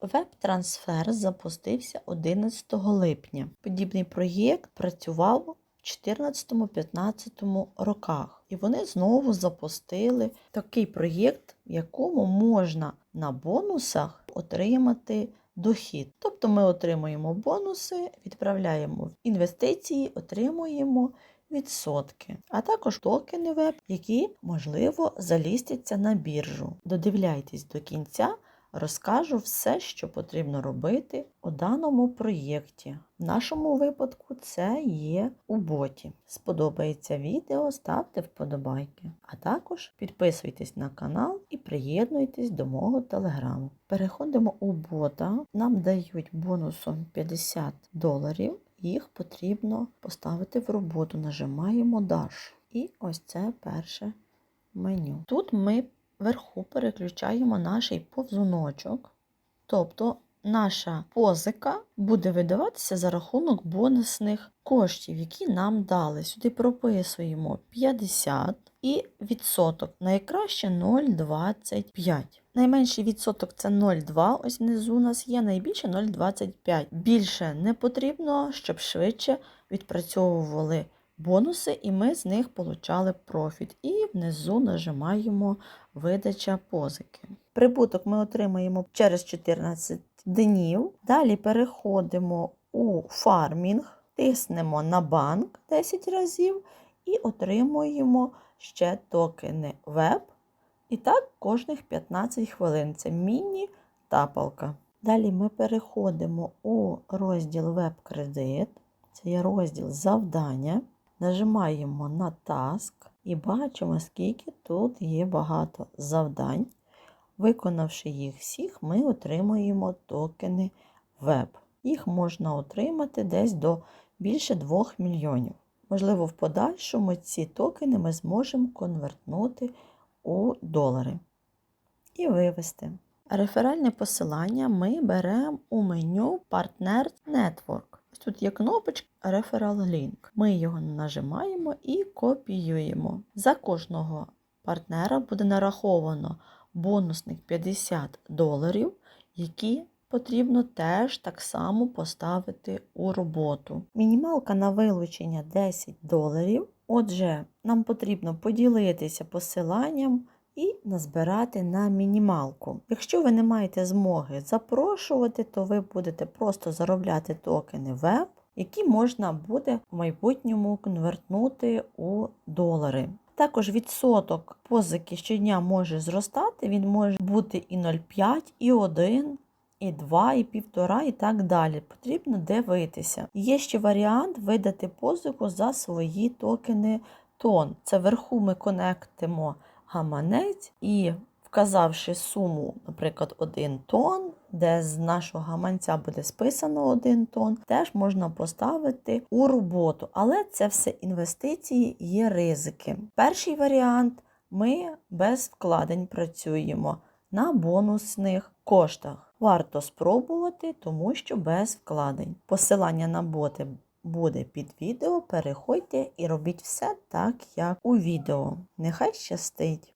Веб-трансфер запустився 11 липня. Подібний проєкт працював в 2014-2015 роках. І вони знову запустили такий проєкт, в якому можна на бонусах отримати дохід. Тобто ми отримуємо бонуси, відправляємо в інвестиції, отримуємо відсотки, а також токени веб, які можливо залістяться на біржу. Додивляйтесь до кінця. Розкажу все, що потрібно робити у даному проєкті. В нашому випадку це є у боті. Сподобається відео, ставте вподобайки. А також підписуйтесь на канал і приєднуйтесь до мого телеграму. Переходимо у бота, нам дають бонусом 50 доларів. Їх потрібно поставити в роботу. Нажимаємо Dash. І ось це перше меню. Тут ми вверху переключаємо наш повзуночок. Тобто наша позика буде видаватися за рахунок бонусних коштів, які нам дали. Сюди прописуємо 50 і відсоток. Найкраще 0,25. Найменший відсоток це 0,2. Ось внизу у нас є, найбільше 0,25. Більше не потрібно, щоб швидше відпрацьовували бонуси, і ми з них получали профіт. І внизу нажимаємо видача позики. Прибуток ми отримаємо через 14 днів. Далі переходимо у фармінг, тиснемо на банк 10 разів і отримуємо ще токени веб. І так кожних 15 хвилин. Це міні-тапалка. Далі ми переходимо у розділ веб-кредит. Це є розділ завдання. Нажимаємо на Task і бачимо, скільки тут є багато завдань. Виконавши їх всіх, ми отримуємо токени веб. Їх можна отримати десь до більше 2 мільйонів. Можливо, в подальшому ці токени ми зможемо конвертнути у долари і вивести. Реферальне посилання ми беремо у меню Partner Network. Ось тут є кнопочка Referral Link. Ми його нажимаємо і копіюємо. За кожного партнера буде нараховано бонусних 50 доларів, які потрібно теж так само поставити у роботу. Мінімалка на вилучення 10 доларів. Отже, нам потрібно поділитися посиланням і назбирати на мінімалку. Якщо ви не маєте змоги запрошувати, то ви будете просто заробляти токени веб, які можна буде в майбутньому конвертнути у долари. Також відсоток позики щодня може зростати, він може бути і 0,5, і 1, і 2, і 1,5, і так далі. Потрібно дивитися. Є ще варіант видати позику за свої токени тон. Це вверху ми конектимо гаманець і, вказавши суму, наприклад, 1 тон, де з нашого гаманця буде списано 1 тон, теж можна поставити у роботу. Але це все інвестиції, є ризики. Перший варіант ми без вкладень працюємо на бонусних коштах. Варто спробувати, тому що без вкладень. Посилання на боти буде під відео. Переходьте і робіть все так, як у відео. Нехай щастить!